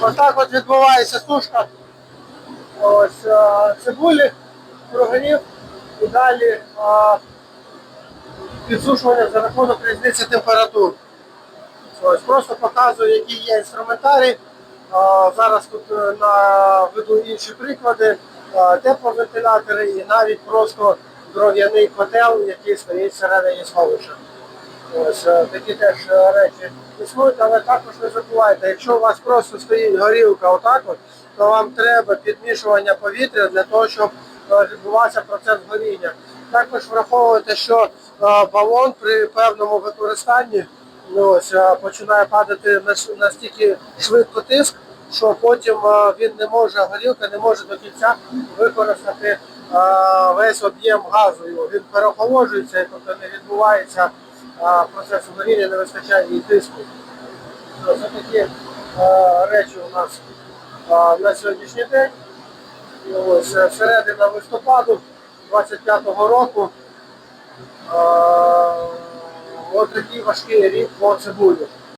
Отак от відбувається сушка. Ось е, цибулі, прогорів і далі е, підсушування за рахунок різниці температур. Ось просто показую, які є інструментарій. Зараз тут е, наведу інші приклади, тепловентилятори і навіть просто дров'яний котел, який стоїть всередині сховища. Ось е, такі теж е, речі існують, але також не забувайте, якщо у вас просто стоїть горілка отак, от, то вам треба підмішування повітря для того, щоб е, відбувався процес горіння. Також враховуйте, що балон при певному використанні ну, ось, починає падати настільки швидко тиск, що потім він не може, горілка не може до кінця використати весь об'єм газу. Він переохолоджується, і тобто не відбувається е, процес горіння, не вистачає і тиску. Це такі речі у нас на сьогоднішній день. Ось е, середина листопаду 25-го року. Ось такий важкий рік по цибулі.